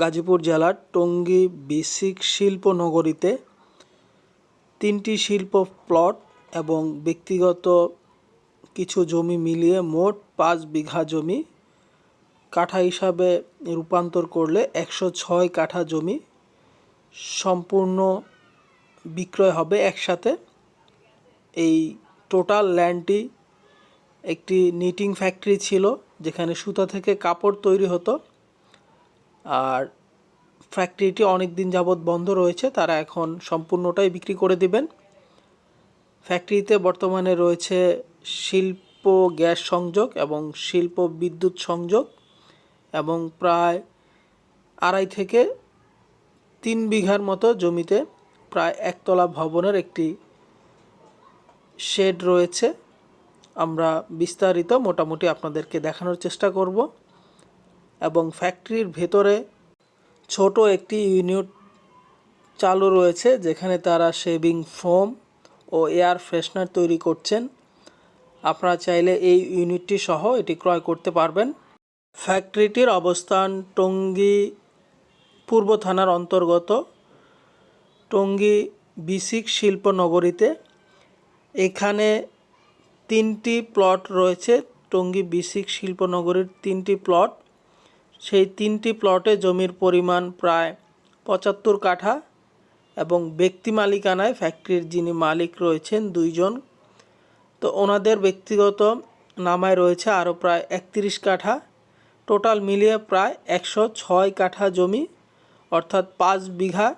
গাজীপুর জেলার টঙ্গী বিসিক শিল্প নগরীতে তিনটি শিল্প প্লট এবং ব্যক্তিগত কিছু জমি মিলিয়ে মোট পাঁচ বিঘা জমি কাঠা হিসাবে রূপান্তর করলে একশো ছয় কাঠা জমি সম্পূর্ণ বিক্রয় হবে একসাথে। এই টোটাল ল্যান্ডটি একটি নিটিং ফ্যাক্টরি ছিল, যেখানে সুতা থেকে কাপড় তৈরি হতো। আর ফ্যাক্টরিটি অনেক দিন যাবৎ বন্ধ রয়েছে, তারা এখন সম্পূর্ণটাই বিক্রি করে দিবেন। ফ্যাক্টরিতে বর্তমানে রয়েছে শিল্প গ্যাস সংযোগ এবং শিল্প বিদ্যুৎ সংযোগ এবং প্রায় আড়াই থেকে তিন বিঘার মতো জমিতে প্রায় একতলা ভবনের একটি শেড রয়েছে। আমরা বিস্তারিত মোটামুটি আপনাদেরকে দেখানোর চেষ্টা করব। এবং ফ্যাক্টরির ভেতরে ছোট একটি ইউনিট চালু রয়েছে, যেখানে তারা শেভিং ফোম ও এয়ার ফ্রেশনার তৈরি করছেন। আপনারা চাইলে এই ইউনিটটি সহ এটি ক্রয় করতে পারবেন। ফ্যাক্টরিটির অবস্থান টঙ্গী পূর্ব থানার অন্তর্গত টঙ্গী বিসিক শিল্পনগরীতে। এখানে তিনটি প্লট রয়েছে, টঙ্গী বিসিক শিল্পনগরীর তিনটি প্লট। সেই তিনটি প্লটে জমির পরিমাণ প্রায় পঁচাত্তর কাঠা এবং ব্যক্তি মালিকানায় ফ্যাক্টরির যিনি মালিক রয়েছেন দুইজন। তো ওনাদের ব্যক্তিগত নামায় রয়েছে আরও প্রায় একত্রিশ কাঠা। টোটাল মিলিয়ে প্রায় একশো ছয় কাঠা জমি, অর্থাৎ পাঁচ বিঘা।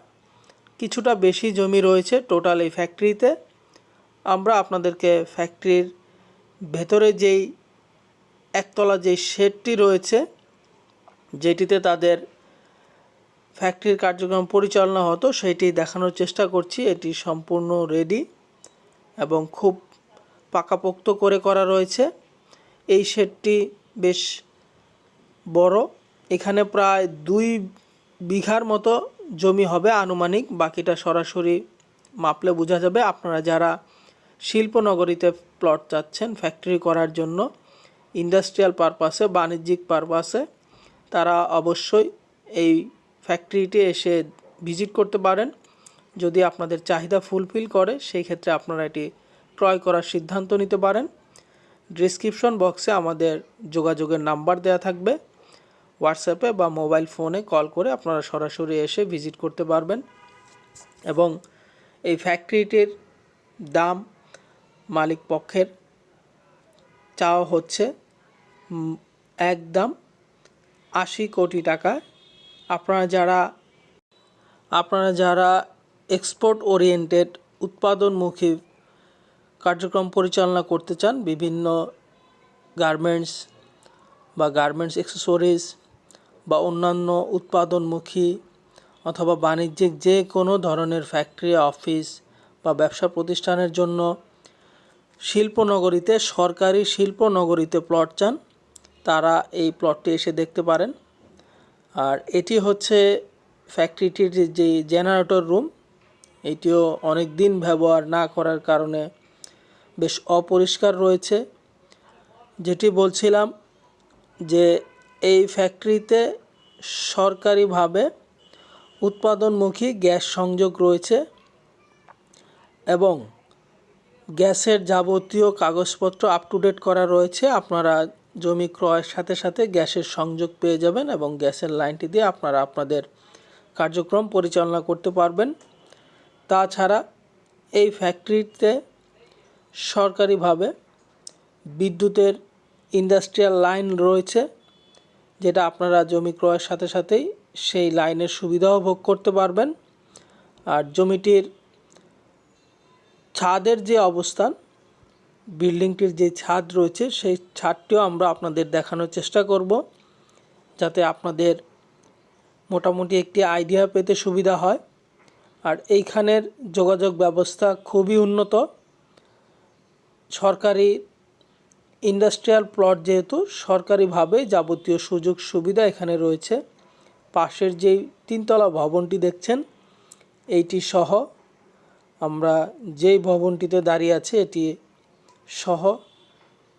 কিছুটা বেশি জমি রয়েছে টোটাল এই ফ্যাক্টরিতে আমরা আপনাদেরকে ফ্যাক্টরির ভেতরে যেই একতলা যেই শেডটি রয়েছে যেটিতে তাদের ফ্যাক্টরির কার্যক্রম পরিচালনা হতো, সেটি দেখানোর চেষ্টা করছি। এটি সম্পূর্ণ রেডি এবং খুব পাকাপোক্ত করে করা রয়েছে। এই শেডটি বেশ বড়। এখানে প্রায় দুই বিঘার মতো জমি হবে আনুমানিক। বাকিটা সরাসরি মাপলে বোঝা যাবে। আপনারা যারা শিল্পনগরীতে প্লট চাচ্ছেন ফ্যাক্টরি করার জন্য ইন্ডাস্ট্রিয়াল পারপাসে বাণিজ্যিক পারপাসে তারা অবশ্যই এই ফ্যাক্টরিটি এসে ভিজিট করতে পারেন। যদি আপনাদের চাহিদা ফুলফিল করে সেই ক্ষেত্রে আপনারা এটি ক্রয় করার সিদ্ধান্ত নিতে পারেন। ডিসক্রিপশন বক্সে আমাদের যোগাযোগের নাম্বার দেওয়া থাকবে। হোয়াটসঅ্যাপে বা মোবাইল ফোনে কল করে আপনারা সরাসরি এসে ভিজিট করতে পারবেন। এবং এই ফ্যাক্টরিটির দাম মালিক পক্ষের চাওয়া হচ্ছে উম, একদম আশি কোটি টাকা। আপনারা যারা আপনারা যারা এক্সপোর্ট ওরিয়েন্টেড উৎপাদনমুখী কার্যক্রম পরিচালনা করতে চান, বিভিন্ন গার্মেন্টস বা গার্মেন্টস অ্যাক্সেসরিজ বা অন্যান্য উৎপাদনমুখী অথবা বাণিজ্যিক যে কোনো ধরনের ফ্যাক্টরি অফিস বা ব্যবসা প্রতিষ্ঠানের জন্য শিল্পনগরীতে, সরকারি শিল্পনগরীতে প্লট চান তারা এই প্লটটি এসে দেখতে পারেন। আর এটি হচ্ছে ফ্যাক্টরিটির যে- জেনারেটর রুম এটিও অনেক দিন ব্যবহার না করার কারণে বেশ অপরিষ্কার রয়েছে। যেটি বলছিলাম যে এই ফ্যাক্টরিতে সরকারিভাবে উৎপাদনমুখী গ্যাস সংযোগ রয়েছে এবং গ্যাসের যাবতীয় কাগজপত্র আপ টু ডেট করা রয়েছে। আপনারা জমি ক্রয়ের সাথে সাথে গ্যাসের সংযোগ পেয়ে যাবেন এবং গ্যাসের লাইনটি দিয়ে আপনারা আপনাদের কার্যক্রম পরিচালনা করতে পারবেন। তাছাড়া এই ফ্যাক্টরিতে সরকারিভাবে বিদ্যুতের ইন্ডাস্ট্রিয়াল লাইন রয়েছে, যেটা আপনারা জমি ক্রয়ের সাথে সাথেই সেই লাইনের সুবিধাও ভোগ করতে পারবেন। আর জমিটির ছাদের যে অবস্থান বিল্ডিংটির যে ছাদ রয়েছে, সেই ছাদটিও আমরা আপনাদের দেখানোর চেষ্টা করব, যাতে আপনাদের মোটামুটি একটি আইডিয়া পেতে সুবিধা হয়। আর এইখানের যোগাযোগ ব্যবস্থা খুবই উন্নত। সরকারি ইন্ডাস্ট্রিয়াল প্লট যেহেতু, সরকারিভাবে যাবতীয় সুযোগ সুবিধা এখানে রয়েছে। পাশের যেই তিনতলা ভবনটি দেখছেন, এইটি সহ আমরা যেই ভবনটিতে দাঁড়িয়ে আছে, এটি সহ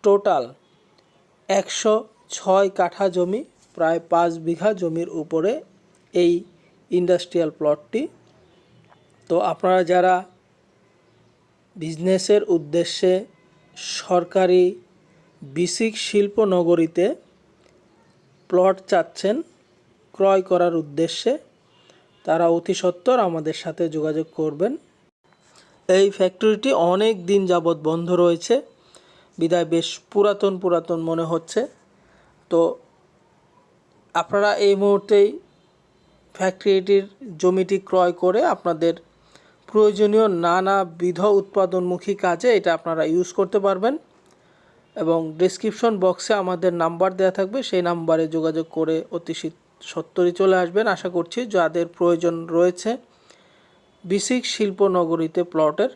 টোটাল একশো ছয় কাঠা জমি, প্রায় পাঁচ বিঘা জমির উপরে এই ইন্ডাস্ট্রিয়াল প্লটটি তো আপনারা যারা বিজনেসের উদ্দেশ্যে সরকারি বিসিক শিল্প নগরীতে প্লট চাচ্ছেন, ক্রয় করার উদ্দেশ্যে, তারা অতি সত্বর আমাদের সাথে যোগাযোগ করবেন। এই ফ্যাক্টরিটি অনেক দিন যাবৎ বন্ধ রয়েছে। বিদায় বেশ পুরাতন পুরাতন মনে হচ্ছে। তো আপনারা এই মুহূর্তেই ফ্যাক্টরিটির জমিটি ক্রয় করে আপনাদের প্রয়োজনীয় নানাবিধ উৎপাদনমুখী কাজে এটা আপনারা ইউজ করতে পারবেন এবং ডিসক্রিপশন বক্সে আমাদের নাম্বার দেওয়া থাকবে। সেই নাম্বারে যোগাযোগ করে অতি সত্বরই চলে আসবেন। আশা করছি যাদের প্রয়োজন রয়েছে বিসিক শিল্পনগরীতে প্লটের।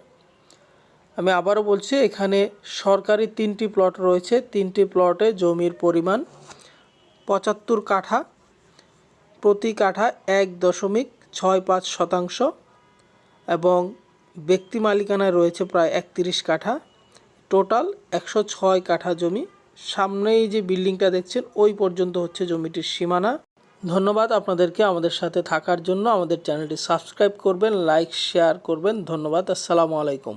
আমি আবারও বলছি, এখানে সরকারি তিনটি প্লট রয়েছে। তিনটি প্লটে জমির পরিমাণ পঁচাত্তর কাঠা। প্রতি কাঠা এক দশমিক ছয় পাঁচ শতাংশ এবং ব্যক্তি মালিকানায় রয়েছে প্রায় একত্রিশ কাঠা। টোটাল একশো ছয় কাঠা জমি। সামনেই যে বিল্ডিংটা দেখছেন, ওই পর্যন্ত হচ্ছে জমিটির সীমানা। ধন্যবাদ আপনাদেরকে আমাদের সাথে থাকার জন্য। আমাদের চ্যানেলটি সাবস্ক্রাইব করবেন, লাইক, শেয়ার করবেন। ধন্যবাদ, আসসালামু আলাইকুম।